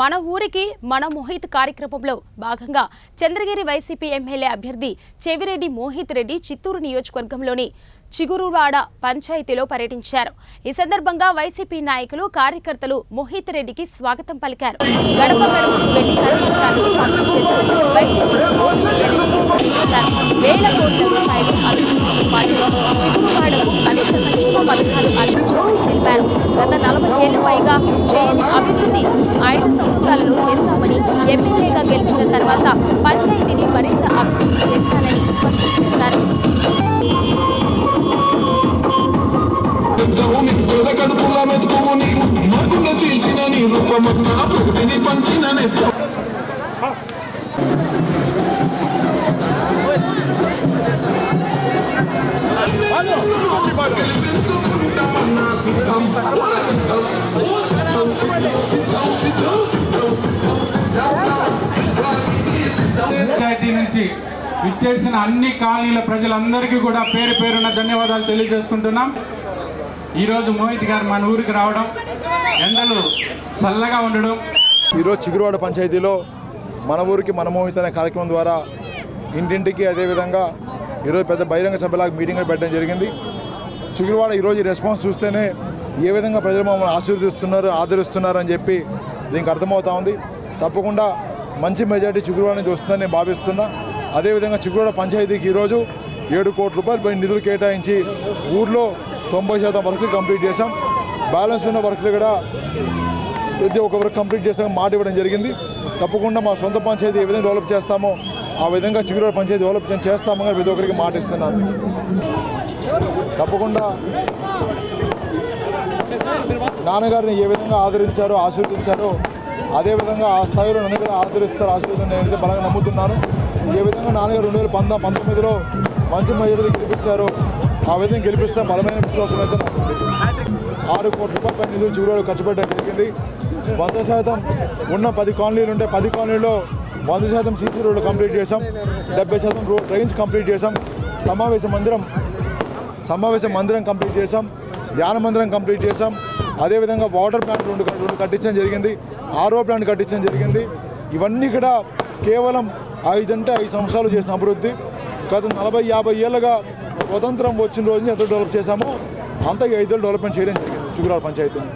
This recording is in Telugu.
మన ఊరికి మన మోహిత్ కార్యక్రమంలో భాగంగా చంద్రగిరి వైసీపీ ఎమ్మెల్యే అభ్యర్థి చెవిరెడ్డి మోహిత్ రెడ్డి చిత్తూరు నియోజకవర్గంలోని చిగురువాడ పంచాయతీలో పర్యటించారు. ఈ సందర్భంగా వైసీపీ నాయకులు కార్యకర్తలు మోహిత్ రెడ్డికి స్వాగతం పలికారు. గడప వెళ్ళి కరపత్రాలు పంపిణీ చేసి వైసీపీ చేశారు. వేల కోట్ల సంక్షేమ పథకాలు అందించామని తెలిపారు. గత నలభై ఏళ్ళు పైగా చేయని అభివృద్ధి ఐదు సంవత్సరాలలో చేశామని ఎమ్మెల్యేగా గెలిచిన తర్వాత పంచాయతీని మరింత అభివృద్ధి చేస్తానని స్పష్టం చేశారు. పెద్దవుని పేద కడుపుల మెతుకువు నీవు నీ రూపమన్నా ప్రగతిని పంచిన నేస్తం. పంచాయతీ నుంచి విచ్చేసిన అన్ని కాలనీల ప్రజలందరికీ కూడా పేరు పేరున ధన్యవాదాలు తెలియజేసుకుంటున్నాం. ఈరోజు మోహిత్ గారు మన ఊరికి రావడం ఎండలు చల్లగా ఉండడం. ఈరోజు చిగురువాడ పంచాయతీలో మన ఊరికి మన మోహిత్ అనే కార్యక్రమం ద్వారా ఇంటింటికి అదేవిధంగా ఈరోజు పెద్ద బహిరంగ సభలాగా మీటింగ్ పెట్టడం జరిగింది. చిగురువాడ ఈరోజు రెస్పాన్స్ చూస్తేనే ఏ విధంగా ప్రజలు మమ్మల్ని ఆశీర్దిస్తున్నారు ఆదరిస్తున్నారు అని చెప్పి దీనికి అర్థమవుతా ఉంది. తప్పకుండా మంచి మెజార్టీ చిగురువాడ నుంచి వస్తుందని నేను భావిస్తున్నా. అదేవిధంగా చిగురువాడ పంచాయతీకి ఈరోజు ఏడు కోట్ల రూపాయలు పైన నిధులు కేటాయించి ఊర్లో తొంభై శాతం వర్కులు కంప్లీట్ చేశాం. బ్యాలెన్స్ ఉన్న వర్కులు కూడా ప్రతి ఒక్క వర్క్ కంప్లీట్ చేసాక మాట ఇవ్వడం జరిగింది. తప్పకుండా మా సొంత పంచాయతీ ఏ విధంగా డెవలప్ చేస్తామో ఆ విధంగా చిగురు పంచాయతీ డెవలప్ చేస్తామని ప్రతి ఒక్కరికి మాట ఇస్తున్నాను తప్పకుండా నాన్నగారిని ఏ విధంగా ఆదరించారో ఆశీర్వదించారో అదేవిధంగా ఆ స్థాయిలో నన్ను కూడా ఆదరిస్తారు ఆశీర్వదం నేనైతే బలంగా నమ్ముతున్నాను. ఏ విధంగా నాన్నగారు రెండు వేల పంద పంతొమ్మిదిలో మంచి మహిళలు గెలిపించారో ఆ విధంగా గెలిపిస్తే బలమైన విశ్వాసం అయితే నాకు ఆరు కోట్ల రూపాయల నిధులు చిగురులో ఖర్చు పెట్టడం జరిగింది. వంద శాతం ఉన్న పది కాలనీలు ఉంటే పది కాలనీలో వంద శాతం సీసీ రోడ్లు కంప్లీట్ చేసాం డెబ్బై శాతం రోడ్ ట్రైన్స్ కంప్లీట్ చేసాం సమావేశ మందిరం సమావేశ మందిరం కంప్లీట్ చేసాం ధ్యాన మందిరం కంప్లీట్ చేసాం అదేవిధంగా వాటర్ ప్లాంట్ రెండు రెండు కట్టించడం జరిగింది. ఆరో ప్లాంట్ కట్టించడం జరిగింది. ఇవన్నీ కూడా కేవలం ఐదంటే ఐదు సంవత్సరాలు చేసిన అభివృద్ధి. గత నలభై యాభై ఏళ్ళుగా స్వతంత్రం వచ్చిన రోజు ఎంత డెవలప్ చేశామో. అంత ఐదేళ్ళు డెవలప్మెంట్ చేయడం జరిగింది. చుగురాల పంచాయతీని.